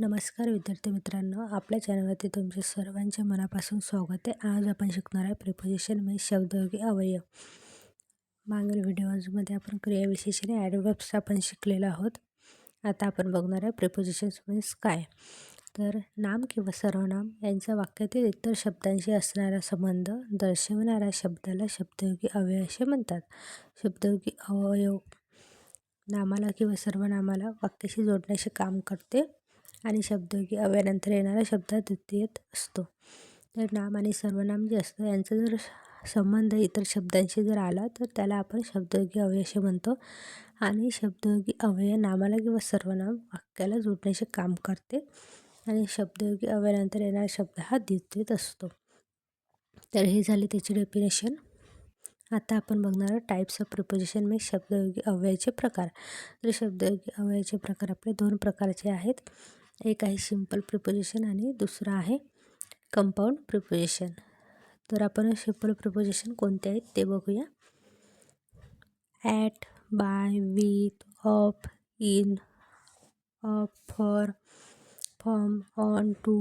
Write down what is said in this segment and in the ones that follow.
नमस्कार विद्यार्थी मित्रांनो आपल्या चॅनलवरती तुमचे सर्वांचे मनापासून स्वागत आहे. आज आपण शिकणार आहे प्रिपोजिशन म्हणजे शब्दयोगी अवयव. मागील व्हिडिओजमध्ये आपण क्रियाविशेषणे ॲडवर्ब्स आपण शिकलेलो आहोत. आता आपण बघणार आहे प्रिपोजिशन्स मीन्स काय. तर नाम किंवा सर्वनाम यांचा वाक्यातील इतर शब्दांशी असणारा संबंध दर्शवणाऱ्या शब्दाला शब्दयोगी अवयव असे म्हणतात. शब्दयोगी अवयव नामाला किंवा सर्वनामाला वाक्याशी जोडण्याचे काम करते. आणि शब्दयोगी अव्यानंतर येणारा शब्द द्वितीयत असतो. तर नाम आणि सर्वनाम जे असतं यांचा जर संबंध इतर शब्दांशी जर आला तर त्याला आपण शब्दयोगी अव्यय असे म्हणतो. आणि शब्दयोगी अव्यय नामाला किंवा सर्वनाम वाक्याला जोडण्याचे काम करते. आणि शब्दयोगी अव्ययानंतर येणारा शब्द हा द्वितीयत असतो. तर हे झाले त्याची डेफिनेशन आता आपण बघणार आहोत टाईप्स ऑफ प्रिपोजिशन मी शब्दयोगी अव्ययाचे प्रकार. तर शब्दयोगी अव्ययाचे प्रकार आपले दोन प्रकारचे आहेत. एक आहे सिम्पल प्रिपोजिशन आणि दुसरं आहे कंपाऊंड प्रिपोजिशन तर आपण सिम्पल प्रिपोजिशन ते बघूया. At by with of in of for form on to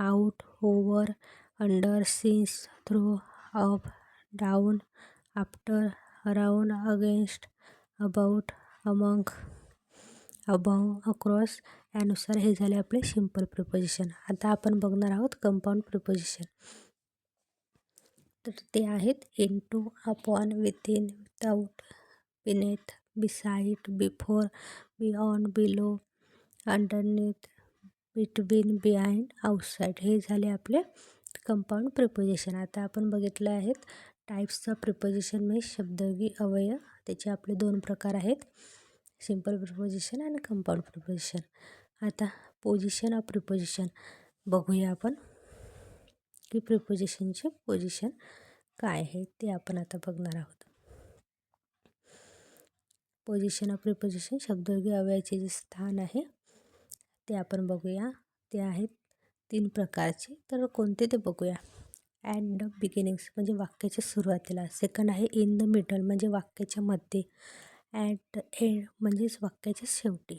out over under since through of down after around against about among above across यानुसार हे झाले आपले सिंपल प्रिपोजिशन आता आपण बघणार आहोत कंपाऊंड प्रिपोजिशन तर ते आहेत in to upon within without beneath beside before beyond below underneath between behind outside हे झाले आपले कंपाऊंड प्रिपोजिशन आता आपण बघितलं आहेत टाईप्सचा प्रिपोजिशन म्हणजे शब्दयोगी अवयव त्याचे आपले दोन प्रकार आहेत. सिंपल प्रिपोजिशन आणि कंपाऊंड प्रिपोजिशन आता पोजिशन ऑफ प्रिपोजिशन बघूया आपण की प्रिपोजिशनचे पोजिशन काय आहे ते आपण आता बघणार आहोत. पोजिशन ऑफ प्रिपोजिशन शब्दयोगी अवयाचे जे स्थान आहे ते आपण बघूया. ते आहेत तीन प्रकारचे तर कोणते ते बघूया. ॲट द बिगिनिंग्स म्हणजे वाक्याच्या सुरुवातीला. सेकंड आहे इन द मिडल म्हणजे वाक्याच्या मध्ये. ॲट एंड म्हणजेच वाक्याच्या शेवटी.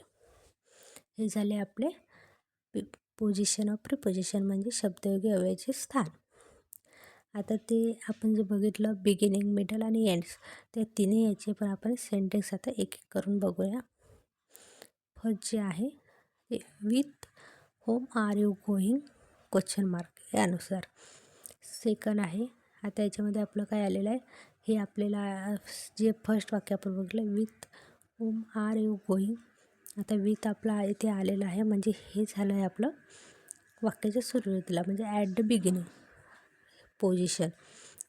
हे झाले आपले पोझिशन ऑफ प्रिपोजिशन म्हणजे शब्दयोगी अवयचे स्थान. आता ते आपण जे बघितलं बिगिनिंग मिडल आणि एंड्स त्या तिन्ही याचे पण आपण सेंटेन्स आता एक एक करून बघूया. फर्स्ट जे आहे ते with home are you going question mark यानुसार. सेकंड आहे आता याच्यामध्ये आपलं काय आलेलं आहे? हे आपल्याला जे फर्स्ट वाक्य आपण बघितलं with home are you going आता विथ आपला इथे आलेला आहे. म्हणजे हे झालं आहे आपलं वाक्याच्या सुरुवातीला. म्हणजे ॲट द बिगिनिंग पोझिशन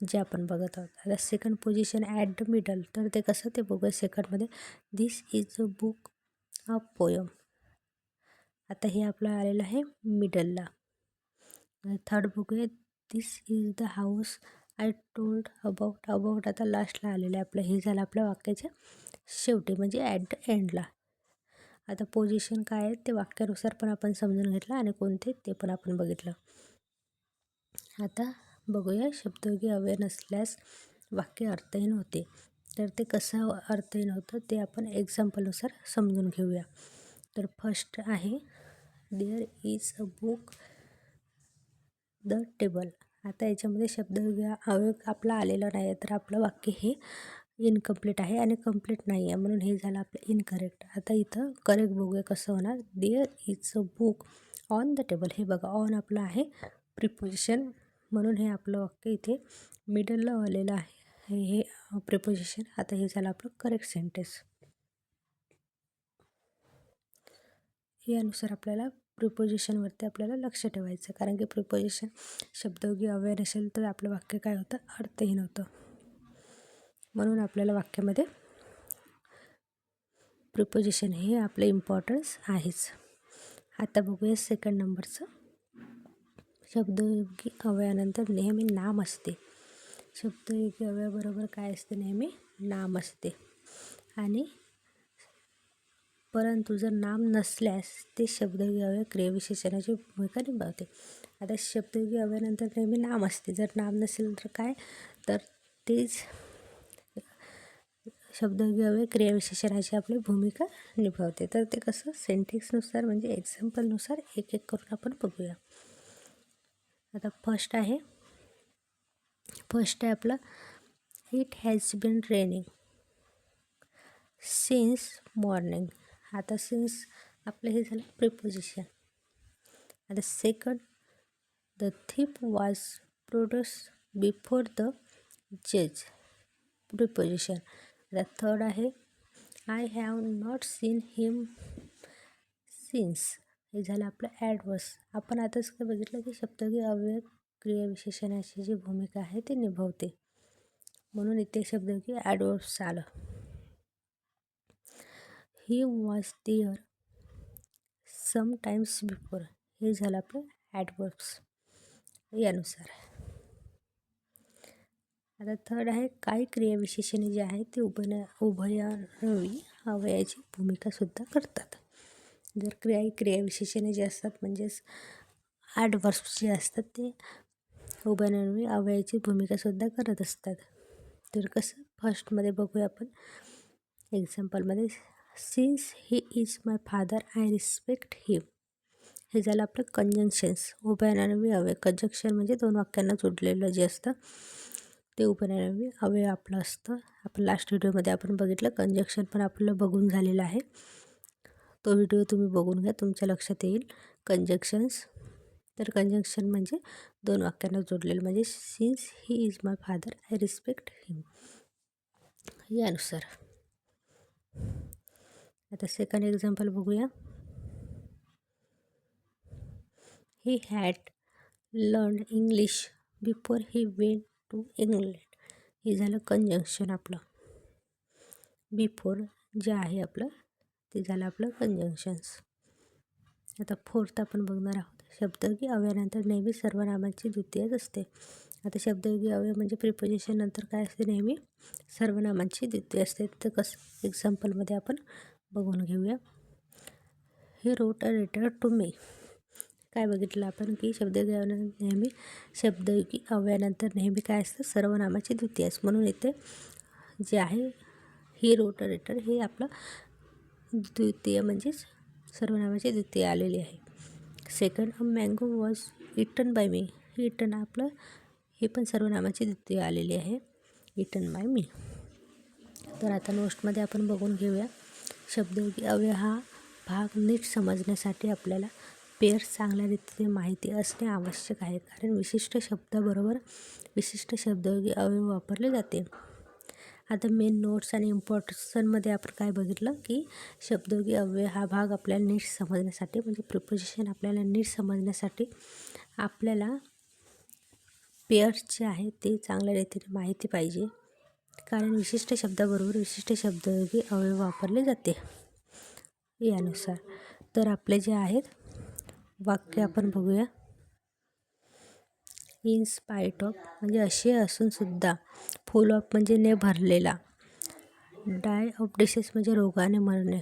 जे आपण बघत आहोत. आता second position at the middle तर ते कसं ते बघूया सेकंडमध्ये this is a book of poem आता हे आपलं आलेलं आहे मिडलला थर्ड बघूया this is the house I told about about आता लास्टला आलेलं आहे आपलं. हे झालं आपल्या वाक्याच्या शेवटी. म्हणजे ॲट द एंडला आता पोझिशन काय आहे ते वाक्यानुसार पण आपण समजून घेतलं आणि कोणते ते पण आपण बघितलं. आता बघूया शब्दयोगी अवेअर नसल्यास वाक्य अर्थहीन होते. तर ते कसं अर्थहीन होतं ते आपण एक्झाम्पलनुसार समजून घेऊया. तर फर्स्ट आहे there is a book the table आता याच्यामध्ये शब्द अवयव आपला आलेला नाही तर आपलं वाक्य हे इनकम्प्लीट आहे आणि कंप्लीट नाही आहे. म्हणून हे झालं आपलं इनकरेक्ट आता इथं करेक्ट बघूया कसं होणार. There is a book on the table हे बघा ऑन आपलं आहे. प्रिपोजिशन म्हणून हे आपलं वाक्य इथे मिडलला आलेलं आहे. हे प्रिपोजिशन आता हे झालं आपलं करेक्ट सेंटेन्स यानुसार आपल्याला प्रिपोजिशनवरती आपल्याला लक्ष ठेवायचं कारण की प्रिपोजिशन शब्दयोगी अवेअर असेल तर आपलं वाक्य काय होतं? अर्थहीन होतं. म्हणून आपल्याला वाक्यामध्ये प्रिपोजिशन हे आपलं इम्पॉर्टन्स आहेच. आता बघूया सेकंड नंबरचं शब्दयोगी अवयानंतर नेहमी नाम असते. शब्दयोगी अवयाबरोबर काय असते? नेहमी नाम असते. आणि परंतु जर नाम नसल्यास ते शब्दयोगी अवयव क्रियाविशेषणाची भूमिका निभावते. आता शब्दयोगी अवयानंतर नेहमी नाम असते. जर नाम नसेल तर काय? तर तेच शब्दयोगी अव्यय क्रियाविशेषणाची आपली भूमिका निभावते. तर ते कसं? सेंटेक्सनुसार म्हणजे एक्झाम्पलनुसार एक एक करून आपण बघूया. आता फर्स्ट आहे. फर्स्ट आहे आपलं it has been raining since morning आता सिन्स आपलं हे झालं प्रिपोजिशन आता second the thief was produce before the जज प्रिपोजिशन आता थर्ड आहे. I have not seen him since हे झालं आपलं ॲडवर्स आपण आताच काय बघितलं की शब्दकी अव्यय क्रियाविशेषणाची जी भूमिका आहे ती निभावते. म्हणून इथे शब्दगी ॲडवर्स आलं. He was there sometimes before हे झालं आपलं ॲडवर्ब्स यानुसार. आता थर्ड आहे काही क्रियाविशेषणे जे आहेत ते उभया उभयान्वयी अवयाची भूमिकासुद्धा करतात. जर क्रिया क्रियाविशेषणे जे असतात म्हणजेच ॲडवर्ब्स जे असतात ते उभयान्वयी अवयाची भूमिकासुद्धा करत असतात. तर कसं फर्स्टमध्ये बघूया आपण. एक्झाम्पलमध्ये since he is my father I respect him हे झालं आपलं कंजंक्शन्स उभयानवी अवय कंजंक्शन म्हणजे दोन वाक्यांना जोडलेलं जे असतं ते उभयनानवी अवयव आपलं असतं. आपण लास्ट व्हिडिओमध्ये आपण बघितलं कंजक्शन पण आपलं बघून झालेलं आहे. तो व्हिडिओ तुम्ही बघून घ्या तुमच्या लक्षात येईल. कंजक्शन्स तर कंजक्शन म्हणजे दोन वाक्यांना जोडलेलं. म्हणजे since he is my father I respect him यानुसार. आता सेकंड एक्झाम्पल बघूया. He had learn English before he went to England. हे झालं कंजंक्शन आपलं. बिफोर जे आहे आपलं ते झालं आपलं कंजंक्शन्स आता फोर्थ आपण बघणार आहोत. शब्दयोगी अवयानंतर नेहमी सर्वनामाची द्वितीयच असते. आता शब्दयोगी अवयव म्हणजे प्रिपोजिशन नंतर काय असते? नेहमी सर्वनामांची द्वितीय असते. तर कसं एक्झाम्पलमध्ये आपण बघून घेऊया. हे wrote a letter to me काय बघितलं आपण की शब्दयोगी नेहमी शब्दयोगी अव्यानंतर नेहमी काय असतं? सर्वनामाची द्वितीय म्हणून इथे जे आहे ही रोटरेटर हे आपलं द्वितीय म्हणजेच सर्वनामाची द्वितीय आलेली आहे. Second a mango was eaten by me eaten आपलं हे पण सर्वनामाची द्वितीय आलेली आहे. इटन बाय मी तर आता नोट्समध्ये आपण बघून घेऊया. शब्दयोगी अव्यय हा भाग नीट समजण्यासाठी आपल्याला पेअर चांगल्या रीतीने माहिती असणे आवश्यक आहे कारण विशिष्ट शब्दाबरोबर विशिष्ट शब्दयोगी अवयव वापरले जाते. आता मेन नोट्स आणि इम्पॉर्टन्समध्ये आपण काय बघितलं की शब्दयोगी अव्यय हा भाग आपल्याला नीट समजण्यासाठी म्हणजे प्रिपोजिशन आपल्याला नीट समजण्यासाठी आपल्याला पेअर्स जे आहे ते चांगल्या रीतीने माहिती पाहिजे. कारण विशिष्ट शब्दाबरोबर विशिष्ट शब्दयोगी अवयव वापरले जाते. यानुसार तर आपले जे आहेत वाक्य आपण बघूया. इन स्पाईट ऑफ म्हणजे असे असूनसुद्धा फुल ऑफ म्हणजे ने भरलेला. डाय ऑफ डिसेस म्हणजे रोगाने मरणे.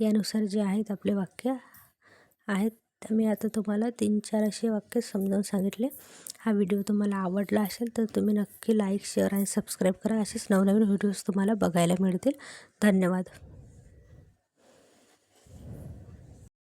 यानुसार जे आहेत आपले वाक्य आहेत मी आता तुम्हाला तीन चार असे वाक्य समजावून सांगितले. हा व्हिडिओ तुम्हाला आवडला असेल तर तुम्ही नक्की लाईक शेअर आणि सबस्क्राईब करा. असेच नवनवीन व्हिडिओज तुम्हाला बघायला मिळतील. धन्यवाद.